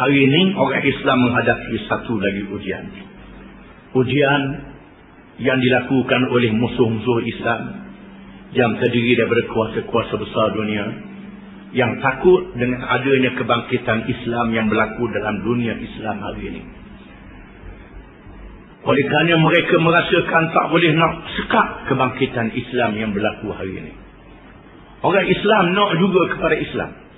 Hari ini orang Islam menghadapi satu lagi ujian. Ujian yang dilakukan oleh musuh-musuh Islam yang terdiri daripada kuasa-kuasa besar dunia yang takut dengan adanya kebangkitan Islam yang berlaku dalam dunia Islam hari ini. Oleh kerana mereka merasakan tak boleh nak sekat kebangkitan Islam yang berlaku hari ini. Orang Islam nak juga kepada Islam.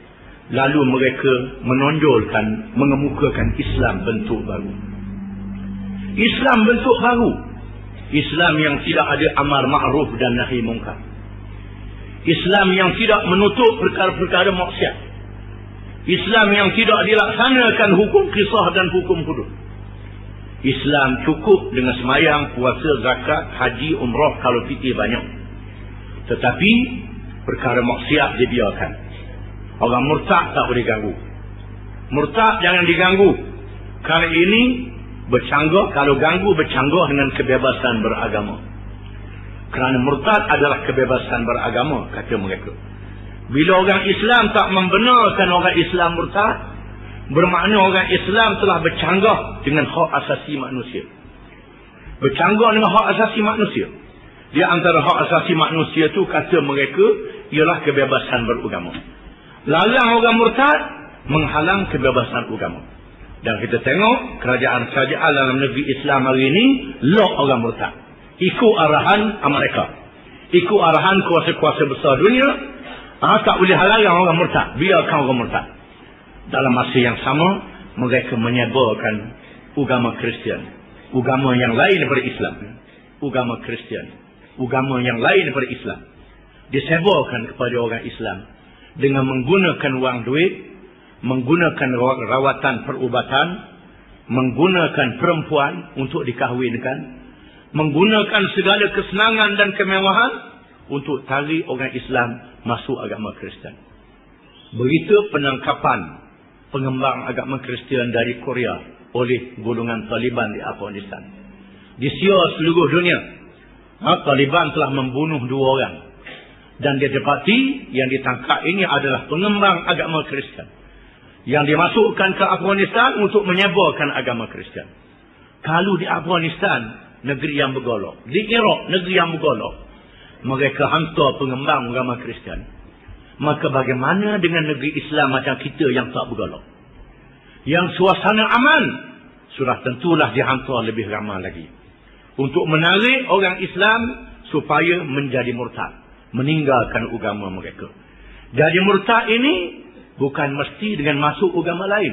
Lalu mereka menonjolkan, mengemukakan Islam bentuk baru. Islam bentuk baru. Islam yang tidak ada amar ma'ruf dan nahi mungkar. Islam yang tidak menutup perkara-perkara maksiat. Islam yang tidak dilaksanakan hukum kisah dan hukum hudud. Islam cukup dengan semayang, puasa, zakat, haji, umrah kalau fikir banyak. Tetapi perkara maksiat dibiarkan. Orang murtad tak boleh ganggu. Murtad jangan diganggu. Kali ini bercanggah, kalau ganggu bercanggah dengan kebebasan beragama. Kerana murtad adalah kebebasan beragama, kata mereka. Bila orang Islam tak membenarkan orang Islam murtad, bermakna orang Islam telah bercanggah dengan hak asasi manusia. Bercanggah dengan hak asasi manusia. Di antara hak asasi manusia itu kata mereka ialah kebebasan beragama. Larang orang murtad menghalang kebebasan agama. Dan kita tengok kerajaan-kerajaan dalam negeri Islam hari ini lock orang murtad. Ikut arahan Amerika. Ikut arahan kuasa-kuasa besar dunia. Ah, tak boleh halang orang murtad. Biarkan orang murtad. Dalam masa yang sama, mereka menyebarkan agama Kristian. Agama yang lain daripada Islam. Agama Kristian. Agama yang lain daripada Islam. Disebarkan kepada orang Islam. Dengan menggunakan wang duit. Menggunakan rawatan perubatan. Menggunakan perempuan untuk dikahwinkan. Menggunakan segala kesenangan dan kemewahan. Untuk tarik orang Islam masuk agama Kristian. Berita penangkapan pengembang agama Kristian dari Korea oleh golongan Taliban di Afghanistan. Di seluruh dunia, ha, Taliban telah membunuh dua orang. Dan dia dapati yang ditangkap ini adalah pengembang agama Kristian. Yang dimasukkan ke Afghanistan untuk menyebarkan agama Kristian. Kalau di Afghanistan, negeri yang bergolok. Di Iraq, negeri yang bergolok. Mereka hantar pengembang agama Kristian. Maka bagaimana dengan negeri Islam macam kita yang tak bergolak? Yang suasana aman, sudah tentulah dihantar lebih ramai lagi. Untuk menarik orang Islam supaya menjadi murtad. Meninggalkan agama mereka. Jadi murtad ini bukan mesti dengan masuk agama lain.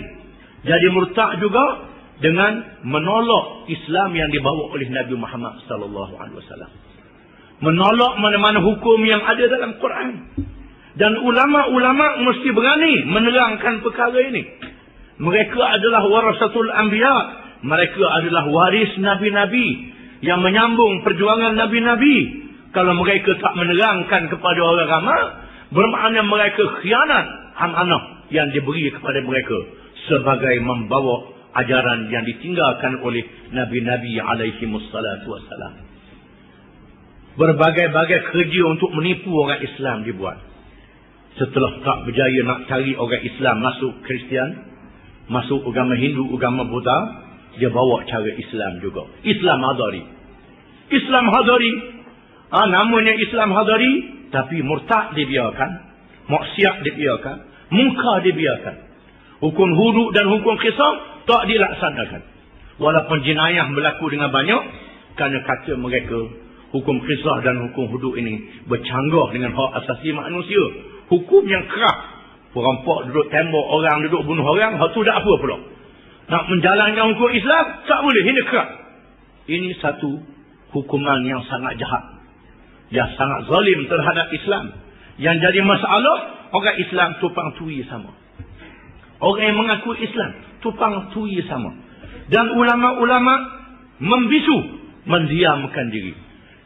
Jadi murtad juga dengan menolak Islam yang dibawa oleh Nabi Muhammad sallallahu alaihi wasallam. Menolak mana-mana hukum yang ada dalam Quran. Dan ulama-ulama mesti berani menerangkan perkara ini. Mereka adalah warasatul anbiya. Mereka adalah waris nabi-nabi yang menyambung perjuangan nabi-nabi. Kalau mereka tak menerangkan kepada orang ramai, bermakna mereka khianat amanah yang diberi kepada mereka sebagai membawa ajaran yang ditinggalkan oleh nabi-nabi alaihi wassalatu wassalam. Berbagai-bagai kerja untuk menipu orang Islam dibuat setelah tak berjaya nak cari orang Islam masuk Kristian, masuk agama Hindu, agama Buddha, dia bawa cara Islam juga. Islam Hadari. Islam Hadari. Ah, namanya Islam Hadari, tapi murtad dibiarkan, maksiat dibiarkan, muka dibiarkan. Hukum hudud dan hukum kisah tak dilaksanakan. Walaupun jenayah berlaku dengan banyak, kerana kata mereka, hukum kisah dan hukum hudud ini bercanggah dengan hak asasi manusia hukum yang keras. Perampok duduk tembok orang, duduk bunuh orang, hak tu dah apa pula. Nak menjalankan hukum Islam, tak boleh. Ini keras. Ini satu hukuman yang sangat jahat. Yang sangat zalim terhadap Islam. Yang jadi masalah, orang Islam tupang tui sama. Orang yang mengaku Islam, tupang tui sama. Dan ulama-ulama membisu, mendiamkan diri.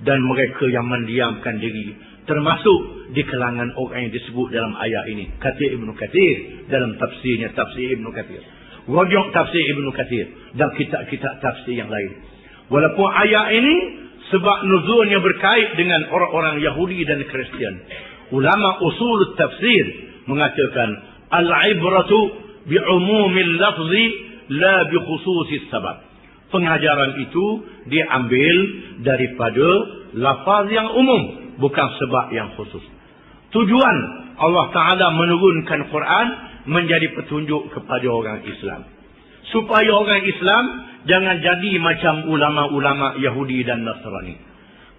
Dan mereka yang mendiamkan diri, termasuk di kalangan orang yang disebut dalam ayat ini. Kata Ibn Kathir dalam tafsirnya, tafsir Ibn Kathir. Wajah tafsir Ibn Kathir dan kitab-kitab tafsir yang lain. Walaupun ayat ini sebab nuzulnya berkait dengan orang-orang Yahudi dan Kristian. Ulama usul tafsir mengatakan al-ibratu bi'umumil lafzi la bi khususis sabab. Pengajaran itu diambil daripada lafaz yang umum, bukan sebab yang khusus. Tujuan Allah Ta'ala menurunkan Quran menjadi petunjuk kepada orang Islam. Supaya orang Islam jangan jadi macam ulama-ulama Yahudi dan Nasrani.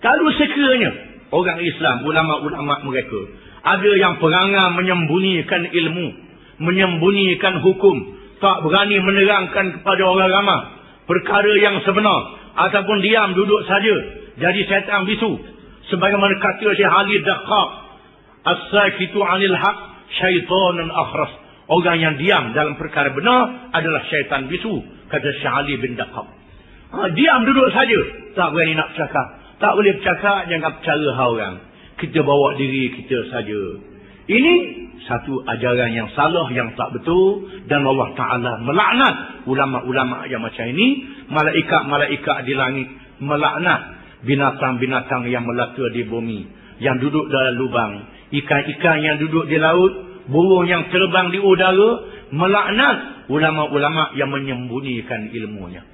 Kalau sekiranya orang Islam, ulama-ulama mereka, ada yang perangai menyembunyikan ilmu, menyembunyikan hukum, tak berani menerangkan kepada orang ramai perkara yang sebenar ataupun diam duduk saja jadi syaitan bisu sebagaimana kata Syekh Ali Daqqaq as-sakitu 'anil haq syaitanun akhras orang yang diam dalam perkara benar adalah syaitan bisu kata Syekh Ali bin Daqqaq ha, diam duduk saja. Tak berani nak bercakap. Tak boleh bercakap jangan percaya orang. Kita bawa diri kita saja. Ini satu ajaran yang salah yang tak betul. Dan Allah Taala melaknat ulama-ulama yang macam ini. Malaikat-malaikat di langit melaknat binatang-binatang yang melata di bumi. Yang duduk dalam lubang. Ikan-ikan yang duduk di laut burung yang terbang di udara melaknat ulama-ulama yang menyembunyikan ilmunya.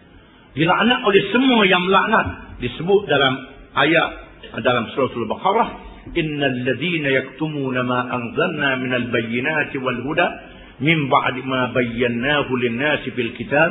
Dilaknat oleh semua yang melaknat. Disebut dalam ayat dalam surah al-baqarah innal ladzina yaktumuna ma anzalna minal bayyinati wal huda min ba'di ma bayyanahu lin-nasi fil kitab.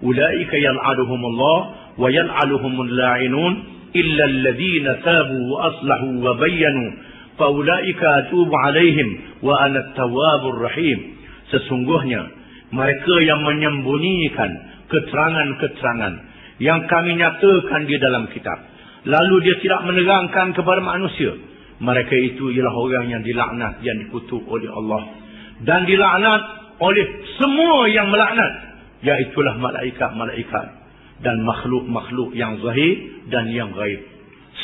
Ulaika yal'aluhum Allah wa yal'aluhum la'inun. Illa alladhina tabu wa aslahu wa bayyanu faulaika atubu alaihim wa ana tawwabur rahim. Sesungguhnya mereka yang menyembunyikan keterangan-keterangan yang kami nyatakan di dalam kitab. Lalu dia tidak menerangkan kepada manusia. Mereka itu ialah orang yang dilaknat yang dikutuk oleh Allah. Dan dilaknat oleh semua yang melaknat iaitulah malaikat-malaikat dan makhluk-makhluk yang zahir dan yang gaib.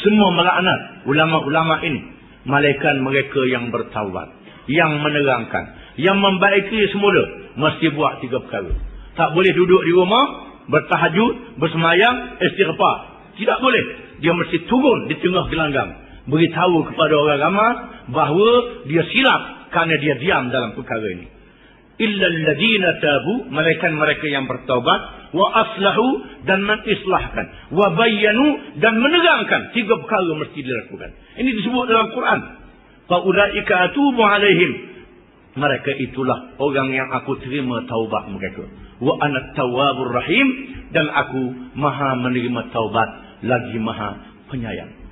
Semua melaknat ulama-ulama ini. Malaikat mereka yang bertawad. Yang menerangkan. Yang membaiki semula. Mesti buat tiga perkara. Tak boleh duduk di rumah. Bertahajud. Bersemayang. Istighfar. Tidak boleh. Dia mesti turun di tengah gelanggang beritahu kepada orang ramai bahawa dia silap kerana dia diam dalam perkara ini. Illa alladhina tabu, mereka-mereka yang bertaubat, wa aslahu dan mengislahkan, wa bayyanu dan menerangkan tiga perkara mesti dilakukan. Ini disebut dalam Quran. Fa ulaika atubu alaihim. Mereka itulah orang yang aku terima taubat mereka. Wa ana tawwabur rahim dan aku maha menerima taubat lagi maha penyayang.